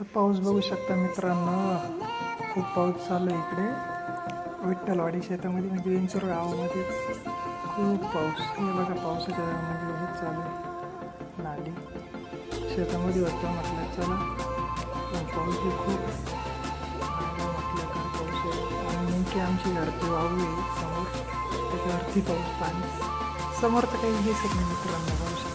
तर पाऊस बघू शकता मित्रांनो. खूप पाऊस चालू आहे इकडे. विठ्ठलवाडी शेतामध्ये म्हणजे विंचूर गावामध्येच खूप पाऊस. हे बघा पावसाच्या म्हणजे हे चालू आहे. नाली. शेतामध्ये होतं म्हटलं चला. पण पाऊस खूप. म्हटलं का पाऊस आणि नेमकी आमची घरती वाहू आहे समोर. त्याच्यावरती पाऊस पाणी. समोर तर काही दिसत नाही मित्रांनो शकतो पाऊस.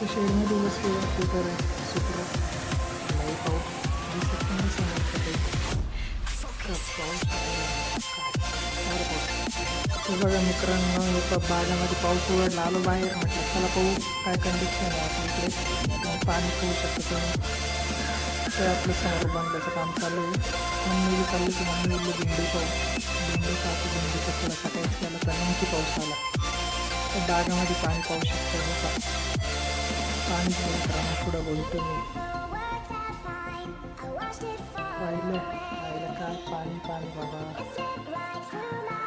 फक्त शेडमध्ये बसले ते तर सुकलं नाही पाऊस दिसत नाही तर का बघा. मित्रांनो एका बागामध्ये पाऊस उघडला. आलो बाहेर. म्हटलं चला पाहू काय कंडिशन आहे आपल्या इकडे. पाणी पिऊ शकतो तुम्ही ते आपलं समोर बांधल्याचं काम चालू आहे. मम्मी बी चालू की मम्मी बोलली भेंडी पाहू. भेंडी कापू भेंडीचा थोडा सकाळीच केला तर नेमकी पाऊस आला. तर बागामध्ये पाणी पाहू शकतो आणि पाणी मित्रांनो पुढं बोलतो मी पाहिलं पाहिलं काय पाणी पाणी बघा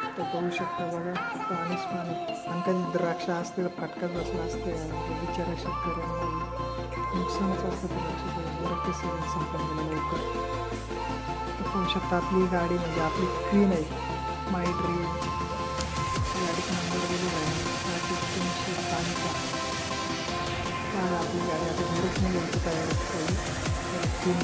तर पाहू शकता बघा पाणीच पाणी आणि कधी द्राक्ष असते तर फटकाच बसला असते आणि बिचारा शेतकऱ्यांना नुकसानच असतं द्राक्ष बरं ते सगळं गेलं लवकर तर पाहू शकता आपली गाडी म्हणजे आपली क्वीन आहे माय ड्रीम